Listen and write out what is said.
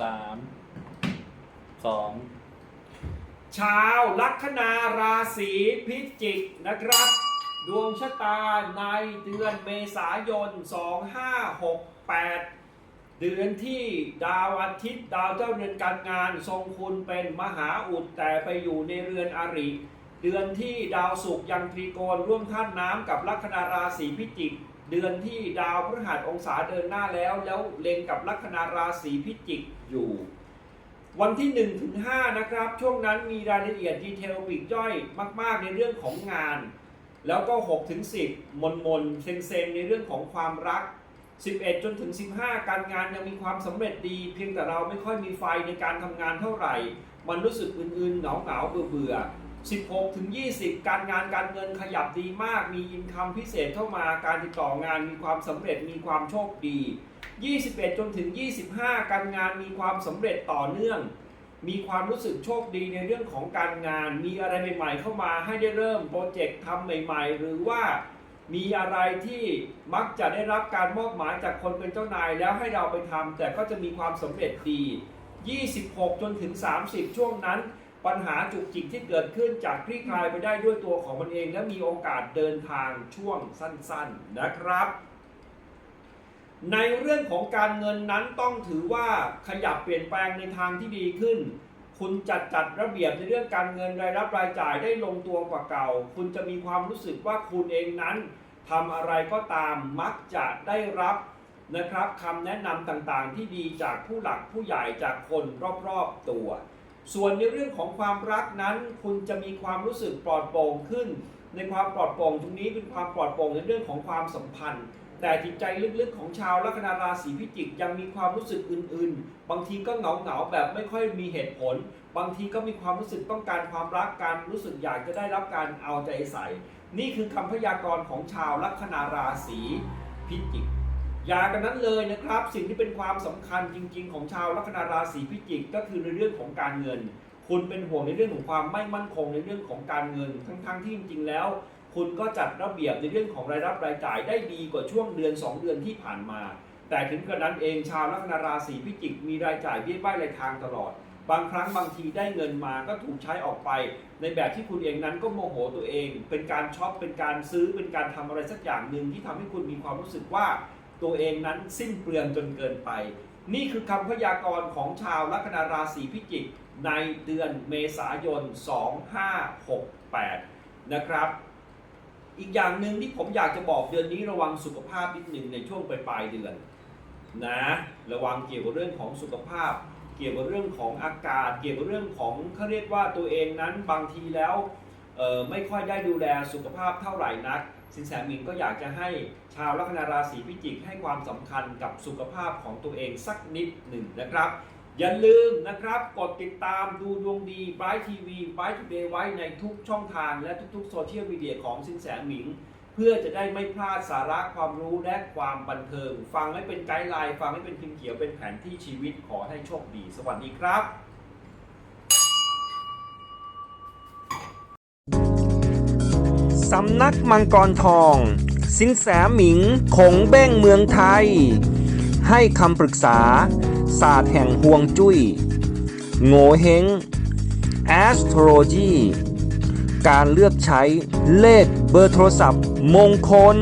สามสองชาวลัคนาราศีพิจิกนะครับ ดวงชะตาในเดือนเมษายน 2568 เดือนที่ดาวอาทิตย์ดาวเจ้าเรือนการงานทรงคุณเป็นมหาอุดแต่ไปอยู่ในเรือนอริ เดือนที่ดาวศุกร์ยังตรีโกณร่วมท่านน้ำกับลัคนาราศีพิจิก เดือนที่ดาวพฤหัสองศาเดินหน้าแล้ว แล้วเล็งกับลัคนาราศีพิจิกอยู่ วันที่1ถึง5นะครับ ช่วงนั้นมีรายละเอียดดีเทลปีกย่อยมาก ๆ ในเรื่องของงาน แล้วก็6ถึง10 มนมนๆเซงเซงๆในเรื่องของความรัก 11 จนถึง 15 การงานยังมีความสำเร็จดี เพียงแต่เราไม่ค่อยมีไฟในการทำงานเท่าไหร่ มันรู้สึกอื่นๆเหงาเหงาๆเบื่อเบื่อๆ 16ถึง20 การงานการเงินขยับดีมาก มีอินคัมพิเศษเข้ามา การติดต่องานมีความสำเร็จมีความโชคดี 21 จนถึง 25 การงานมีความสำเร็จต่อเนื่อง มีความรู้สึกโชคดีในเรื่องของการงาน มีอะไรใหม่ ๆ เข้ามาให้ได้เริ่มโปรเจกต์ทำใหม่ ๆ หรือว่ามีอะไรที่มักจะได้รับการมอบหมายจากคนเป็นเจ้านายแล้วให้เราไปทำแต่ก็จะมีความสำเร็จดี 26 จนถึง 30 ช่วงนั้น ปัญหาจุกจิกที่เกิดขึ้นจากคลี่คลายไปได้ด้วยตัวของมันเอง และมีโอกาสเดินทางช่วงสั้นๆนะครับ ในเรื่องของการเงินนั้นต้องถือว่าขยับเปลี่ยนแปลงในทางที่ดีขึ้น คุณจัดจัดระเบียบในเรื่องการเงินรายรับรายจ่ายได้ลงตัวกว่าเก่า คุณจะมีความรู้สึกว่าคุณเองนั้นทำอะไรก็ตามมักจะได้รับนะครับคำแนะนำต่างๆ ที่ดีจากผู้หลักผู้ใหญ่จากคนรอบๆตัว ส่วนในเรื่องของความรักนั้น คุณจะมีความรู้สึกปลอดโปร่งขึ้น ในความปลอดโปร่งตรงนี้เป็นความปลอดโปร่งในเรื่องของความสัมพันธ์ แต่จิตใจลึกๆของชาวลัคนาราศีพิจิกยังมีความรู้สึกอื่นๆ บางทีก็เหงาเหงาๆแบบไม่ค่อยมีเหตุผล บางทีก็มีความรู้สึกต้องการความรักการรู้สึกอยากจะได้รับการเอาใจใส่ นี่คือคำพยากรณ์ของชาวลัคนาราศีพิจิก อย่ากันนั้นเลยนะครับ สิ่งที่เป็นความสำคัญจริง ๆ ของชาวลัคนาราศีพิจิกก็คือในเรื่องของการเงิน คุณเป็นห่วงในเรื่องของความไม่มั่นคงในเรื่องของการเงิน ทั้งๆที่จริง ๆ แล้ว คุณก็จัดระเบียบในเรื่องของรายรับรายจ่ายได้ดีกว่าช่วงเดือน 2 เดือนที่ผ่านมา แต่ถึงกระนั้นเองชาวลัคนาราศีพิจิก มีรายจ่ายเบี้ยบ้ายรายทางตลอดบางครั้งบางทีได้เงินมาก็ถูกใช้ออกไป ในแบบที่คุณเองนั้นก็โมโหตัวเอง เป็นการช็อปเป็นการซื้อเป็นการทำอะไรสักอย่างหนึ่งที่ทำให้คุณมีความรู้สึกว่า ตัวเองนั้นสิ้นเปลืองจนเกินไป นี่คือคำพยากรณ์ของชาวลัคนาราศีพิจิกในเดือนเมษายน 2568 นะครับ อีกอย่างหนึ่งที่ผมอยากจะบอกเดือนนี้ระวังสุขภาพนิดหนึ่งในช่วงปลายเดือนนะระวังเกี่ยวกับเรื่องของสุขภาพ เกี่ยวกับเรื่องของอากาศ เกี่ยวกับเรื่องของเขาเรียกว่าตัวเองนั้นบางทีแล้ว ไม่ค่อยได้ดูแลสุขภาพเท่าไหร่นัก สินแสมิงก็อยากจะให้ชาวลัคนาราศีพิจิกให้ความสำคัญกับสุขภาพของตัวเองสักนิดหนึ่งนะครับ อย่าลืมนะครับ กดติดตามดูดวงดีไบายทีวีไบายทูเดย์ไว้ในทุกช่องทางและทุกๆโซเชียลมีเดียของสินแสหมิง เพื่อจะได้ไม่พลาดสาระความรู้และความบันเทิง ฟังให้เป็นไกด์ไลน์ฟังให้เป็นพิมพ์เขียวเป็นแผนที่ชีวิตขอให้โชคดี สวัสดีครับ สำนักมังกรทอง สินแสหมิงคงเบ้งเมืองไทย ให้คำปรึกษา ศาสตร์แห่งห่วงจุย้ย โงเฮง astrology การเลือกใช้เลขเบอร์โทรศัพท์มงคล